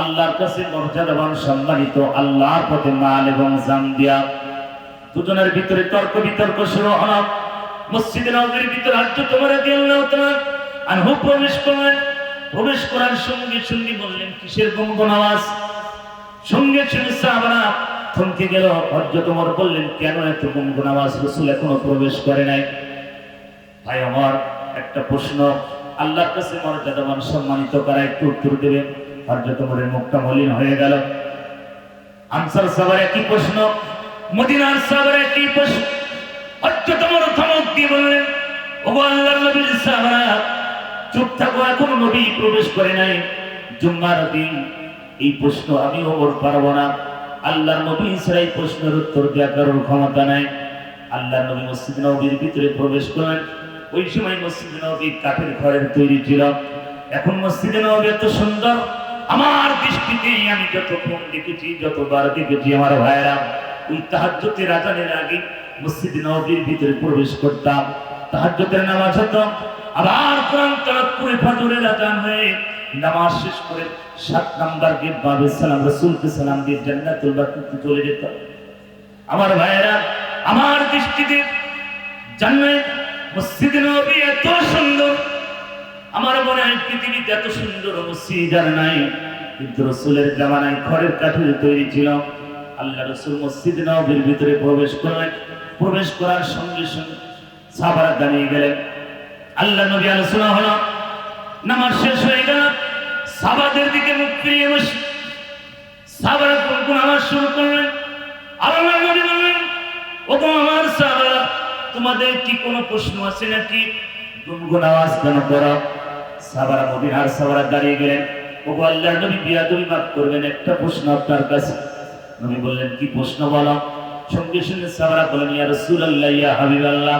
আল্লাহর কাছে মর্যাদাবান সম্মানিত আল্লাহর পথে মাল এবং জাম দিয়া। দুজনের ভিতরে তর্ক বিতর্ক শুরু হলো মসজিদে নবীর ভিতরে হাজ্য তোমার গেল্লাহ তোমার আনহু প্রবেশ করলেন প্রবেশ করার সঙ্গে সঙ্গে বললেন, কিসের গুনগুন আওয়াজ সঙ্গে সঙ্গে সাহাবারা থমকে গেল। তোমার বললেন, কেন এত গুনগুন আওয়াজ রসুল এখনও প্রবেশ করে নাই। ভাই, আমার একটা প্রশ্ন। আল্লাহর কাছে মর্যাদাবান সম্মানিত করা? একটু উত্তর দেবে হজ্জ তোমার মুখটা মলিন হয়ে গেল। আনসার সাহাবার একই প্রশ্ন? মদিনার সাহাবার একই প্রশ্ন? হজ্জ তোমার ধমক দিয়ে বললেন ও আল্লাহর নবীর সাহাবারা চুপ থাকো, এখন নবী প্রবেশ করে নাই। জুম্মার দিন, এই প্রশ্ন আমি ওর পারব না। আল্লাহর নবী ছাড়া এই প্রশ্নের উত্তর দেওয়া কারোর ক্ষমতা নাই। আল্লাহ নবী মসজিদ নবীর ভিতরে প্রবেশ করলেন। ওই সময় মসজিদ নবী কাঠের ঘরের তৈরি ছিল। এখন মসজিদে নবী এত সুন্দর আমার দৃষ্টিতে আমি যত ফোন দেখেছি, যতবার দেখেছি আমার ভাইয়েরা, ওই তাহাজ্জতের আজানের আগে মসজিদ নবীর ভিতরে প্রবেশ করতাম। তাহাজ্জতের নামাজ হতো, আবার কোরআন তেলাওয়াত করে ফজরের আজান হয়ে নামাজ শেষ করে সাত নাম্বার গেট বাবে সালাম, রাসূলকে সালাম দিয়ে জান্নাতুল বাকিতে চলে যেত। আমার ভাইয়েরা, আমার দৃষ্টিতে জান্নাত মসজিদ নবী এত সুন্দর আমার মনে হয় পৃথিবীতে এত সুন্দর মসজিদ আর নাই, কিন্তু রসুলের জামানায় খড়ের কাঠের তৈরি ছিল। আল্লাহ রসুল মসজিদ নবীর ভিতরে প্রবেশ করলেন। প্রবেশ করার সঙ্গে সঙ্গে সাবার দাঁড়িয়ে গেলেন। আল্লাহ নবী আলোচনা হলো, নামাজ শেষ হয়ে গেল সাবাদের দিকে মুখ ফিরিয়ে বসে সাহাবারা কোন নামাজ শুরু করলেন। আল্লাহ নবী বললেন, ও আমার সাহাবারা, তোমাদের কি কোনো প্রশ্ন আছে নাকি? গুনগুন আওয়াজ কেন করো? সাহাবারা মদিনার সাহাবারা দাঁড়িয়ে গেলেন। ও গো আল্লাহর নবী বিয়াদবি মাফ করবেন, একটা প্রশ্ন আপনার কাছে। নবী বললেন, কি প্রশ্ন বলো? সঙ্গে সঙ্গে সাহাবারা বলেন ইয়া রাসূলুল্লাহ, ইয়া হাবিবাল্লাহ,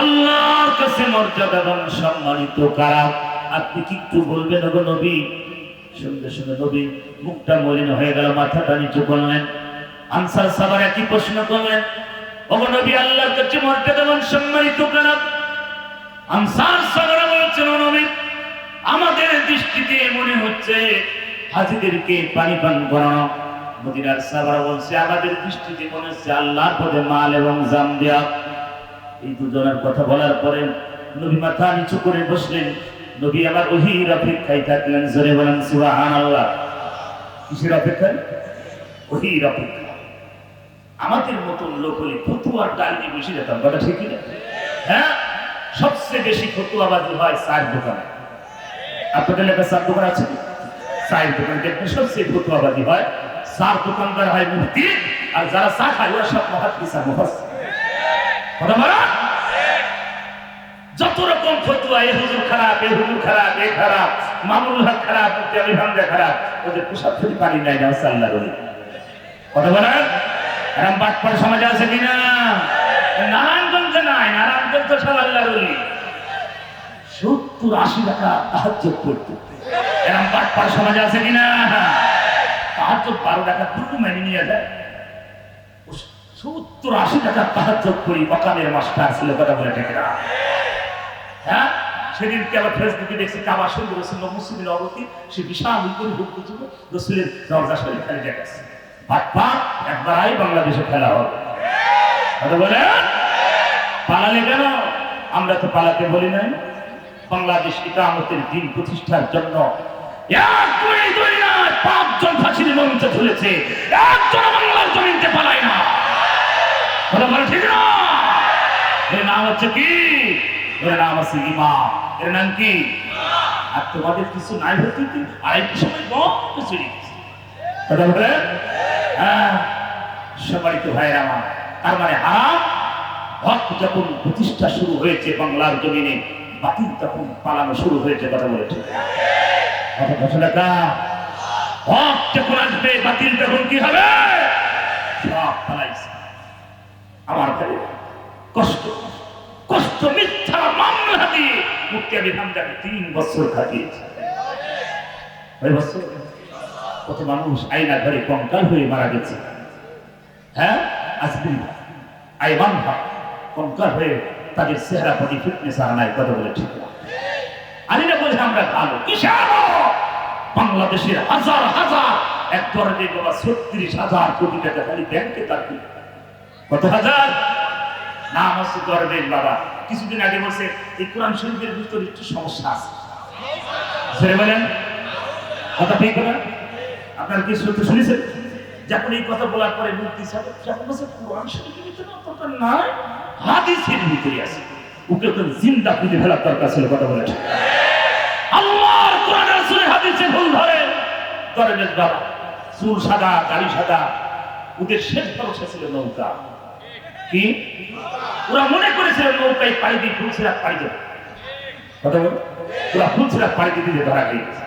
আল্লাহর কাছে মর্যাদাবান সম্মানিত কারা? আপনি কি একটু বলবেন ওগো নবী? সঙ্গে সঙ্গে নবী মুখটা মলিন হয়ে গেল, মাথাটা নিচু করলেন। আনসার সাহাবারা কি প্রশ্ন করলেন? ওগো নবী, আল্লাহর কাছে মর্যাদাবান সম্মানিত কারা? আনসার সাহাবারা হচ্ছে হাজিদেরকে পানি পান করানো মদিনার সাহাবারা বলছে, আমাদের দৃষ্টিতে মনে হচ্ছে আল্লাহর পদে মাল এবং জাম দেয়া। এই দুজনের কথা বলার পরে নবী মাথা নিচু করে বসলেন। নবী আমার ওহির অপেক্ষায় থাকলেন, জোরে বলেন সুবাহান আল্লাহ কিসের অপেক্ষায় ওহির অপেক্ষা। আমাদের মতন লোক হলে ফতুয়ার ডাল নিয়ে বসে যেতাম, কথা ঠিকই না হ্যাঁ সবচেয়ে বেশি ফতুয়াবাজি হয় চায়ের দোকানে। আপনাদের এলাকায় চার দোকান আছে? কি? চায়ের দোকান দেখবেন সবচেয়ে ফতুয়াবাজি হয়। চার দোকানদার হয় মুক্তি আর যারা চা খায়, ওরা সব মহাত্মিসা মহাস কথা বলা? যত রকম ফতুয়া, এ হুজুর খারাপ, এ হুজুর খারাপ, এ খারাপ মামুল হক খারাপ মুক্তি আলী ভাঙ্গা খারাপ, ওদের পোশাক ফেরি পানি নাই না সাল্লাহ রলি কথা বলা? এরম বাটপার সমাজে আছে কিনা? নারায়ণগঞ্জে নাই, নারায়ণগঞ্জ সব আল্লাহ রলি সত্তর আশি টাকা সাহায্য করতো এরম বাটপার সমাজে আছে কিনা সাহায্য বারো টাকা দুটো মেনে নিয়ে যায়। সত্তর আশি টাকা সাহায্য করি, অকালের মাস্টার ছিল কথা বলে ঠিক না। হ্যাঁ? সেদিনকে আবার ফেসবুকে দেখছি, কাবা সুন্দর রসুল মুসলিমের অবতি সে বিশাল উপরে হুক ছিল রসুলের দরজা শরীর খেলে দেখাচ্ছে বাংলাদেশে খেলা হবে কথা বলে পালালে কেন? আমরা তো পালাতে বলি নাই। বাংলাদেশ ইকামতের দিন প্রতিষ্ঠার জন্য পাঁচজন ফাঁসির মঞ্চে ঝুলেছে। একজন বাংলার জমিনতে পালায় না। ঠিক না। এর নাম হচ্ছে কি? এর নাম হচ্ছে ইমাম। এর নাম কি? আর তোমাদের কিছু নাই হতে কি? আর একটু সময় বক কিছু কথা বলে? হ্যাঁ। সম্মানিত ভাইয়ের আমার। তার মানে হারাম। হক যখন প্রতিষ্ঠা শুরু হয়েছে বাংলার জমিনে বাতিল তখন পালানো শুরু হয়েছে, কথা বলেছে। যখন আসবে, বাতিল তখন কি হবে? সব পালাইছে। আমার ভাই কষ্ট কষ্ট, মিথ্যা, মামলা দিয়ে মুক্তি আমি হামদাকে তিন বছর খাটিয়েছে কয় বছর? কত মানুষ আইনা ঘরে কঙ্কাল হয়ে মারা গেছে। হ্যাঁ? আজদিন আইমান ভাব কঙ্কাল হয়ে তাদের চেহারা প্রতি ফিটনেস আর নাই, কথা বলে ঠিক আনি না বলে আমরা ভালো। কিসের বাংলাদেশের হাজার হাজার, এক ধরনের বাবা ছত্রিশ হাজার কোটি টাকা খালি ব্যাংকে তার কত হাজার? নাম হচ্ছে গর্বের বাবা। কিছুদিন আগে বলছে, এই কোরআন শরীফের ভিতরে একটু সমস্যা আছে। ছেড়ে বলেন। কথা ঠিক না? আপনার কি সত্য শুনেছেন? যখন এই কথা বলার পরে মুক্তি সাহেব যখন বলছে, কোরআন শরীফের ভিতরে অতটা নাই আছে। ওকে তো জিন্দা খুঁজে ফেলার দরকার ছিল কথা বলে। ঠিক। আল্লাহর কোরআনের সুরে হাদিসে ভুল ধরে। দরবেশ বাবা, চুল সাদা, দাড়ি সাদা, ওদের শেষ ভরসা ছিল নৌকা। কি? ওরা মনে করেছিল নৌকায় পাড়ি দিয়ে ফুলছিরা পাড়ি দেবে। কথা বল। ওরা ফুলছিরা পাড়ি দিতে ধরা খেয়ে গেছে।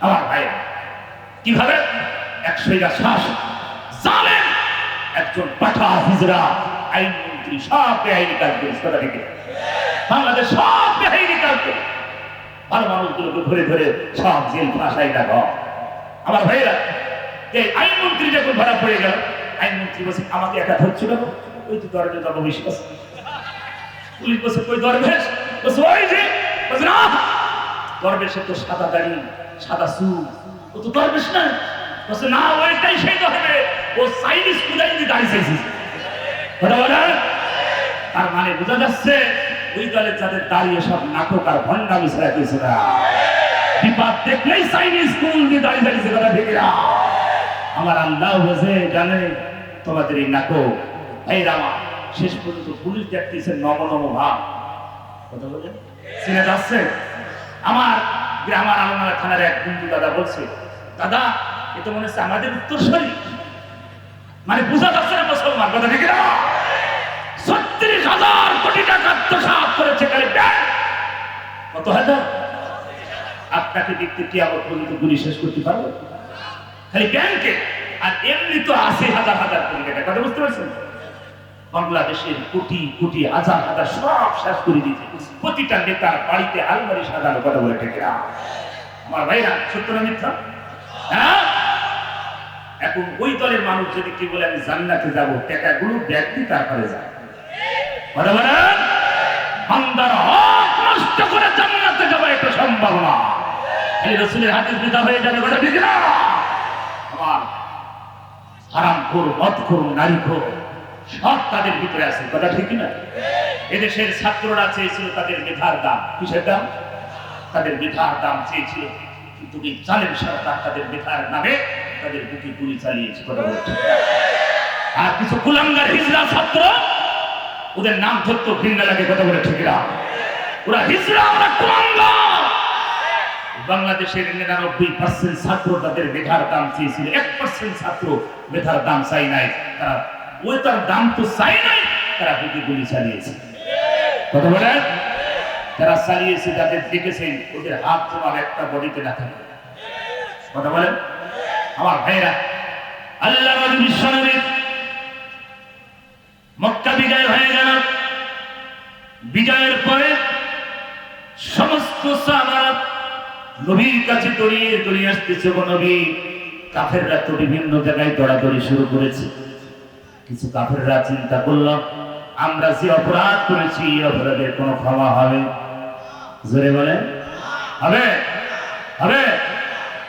আমার ভাইরা কীভাবে? একশো শ্বাস জানেন একজন পাঠা হিজরা আইনমন্ত্রী সব বেআইনি কাজ থেকে বাংলাদেশ সব বেআইনি কাজ করে। ভালো মানুষগুলোকে ধরে ধরে সব জেল ফাঁসাই দেখো আমার ভাইরা এই আইনমন্ত্রী যখন ধরা পড়ে গেল আইনমন্ত্রী বলছে, আমাকে একা ধরছিল ওই তো দরজা যাব বিশ্বাস পুলিশ বলছে কই দরবেশ? বলছে, ওই যে। বলছে, না। তো সাদা দাড়ি, সাদা চুল। ও তো দরবেশ না। বলছে, না, ওইটাই সেই ধরবে ও চাইনিজ কুদাই দিয়ে দাড়ি চাইছিস তার মানে বোঝা যাচ্ছে, ওই দলের যাদের দাঁড়িয়ে সব নাটক আর ভণ্ডামি ছেড়া দিয়েছে না বিপাদ দেখলেই চাইনিজ স্কুল দিয়ে দাঁড়িয়ে দাঁড়িয়েছে কথা ঠিক না আমার আল্লাহ বোঝে, জানে, তোমাদের এই নাটক। এই রামা, শেষ পর্যন্ত পুলিশ দেখতেছে নম নম ভাব। কথা বলে? চিনে যাচ্ছে? আমার গ্রামার আলমারা থানার এক বন্ধু দাদা বলছে, দাদা এ মনে হচ্ছে আমাদের উত্তরসরী। মানে যাচ্ছে না মুসলমান, কথা ঠিক না ছত্রিশ হাজার কোটি টাকা আত্মসাৎ করেছে কত হাজার? আপনাকে দেখতে কি আবার পর্যন্ত গুলি শেষ করতে পারব? খালি ব্যাংকে? আর এমনি তো আশি হাজার হাজার কোটি টাকা, কথা বুঝতে পারছেন? বাংলাদেশের কোটি কোটি হাজার হাজার সব শেষ করে দিয়েছে। প্রতিটা নেতার বাড়িতে আলমারি সাজানো, কথা বলে ঠিক আমার ভাইরা, সত্য না মিথ্যা? হ্যাঁ? এখন ওই দলের মানুষ যদি কি বলে, আমি জান্নাতে যাব টাকাগুলো দিয়ে তারপরে যায়। জান্নাতে এটা সম্ভব না। এই রসুলের হাদিস বিদা হয়ে যাবে কথা ঠিক না? হারাম নারী খোর, সব তাদের ভিতরে আছে, কথা ঠিক না? এদেশের ছাত্ররা চেয়েছিল তাদের মেধার দাম। কিসের দাম? তাদের মেধার দাম চেয়েছিল। কিন্তু জালেম সরকার তাদের মেধার নামে তাদের বুকে গুলি চালিয়েছে, কথা বলছে। আর কিছু কুলাঙ্গার, হিজরা ছাত্র, ওদের নাম ধরতো ঘৃণা লাগে কথা বলে ঠিক না। ওরা হিজরা ওরা কুলাঙ্গার বাংলাদেশের নিরানব্বই পার্সেন্ট ছাত্র তাদের মেধার দাম চেয়েছিল। এক পার্সেন্ট ছাত্র মেধার দাম চাই নাই। তারা ওই তার দাম তো চাই নাই, তারা বুকে গুলি চালিয়েছে। কথা বলে? যারা চালিয়েছে, যাদের দেখেছেন, ওদের হাত তোমার একটা বডিতে না থাকে। কথা বলেন আমার ভাইরা আল্লাহ নবী বিশ্বনবী মক্কা বিজয় হয়ে গেল। বিজয়ের পরে সমস্ত সাহাবারা নবীর কাছে দড়িয়ে দড়িয়ে আসতেছে নবী, কাফেররা তো বিভিন্ন জায়গায় দৌড়াদৌড়ি শুরু করেছে। কিছু কাফেররা চিন্তা করল, আমরা যে অপরাধ করেছি, এই অপরাধের কোনো ক্ষমা হবে? জোরে বলে হবে হবে।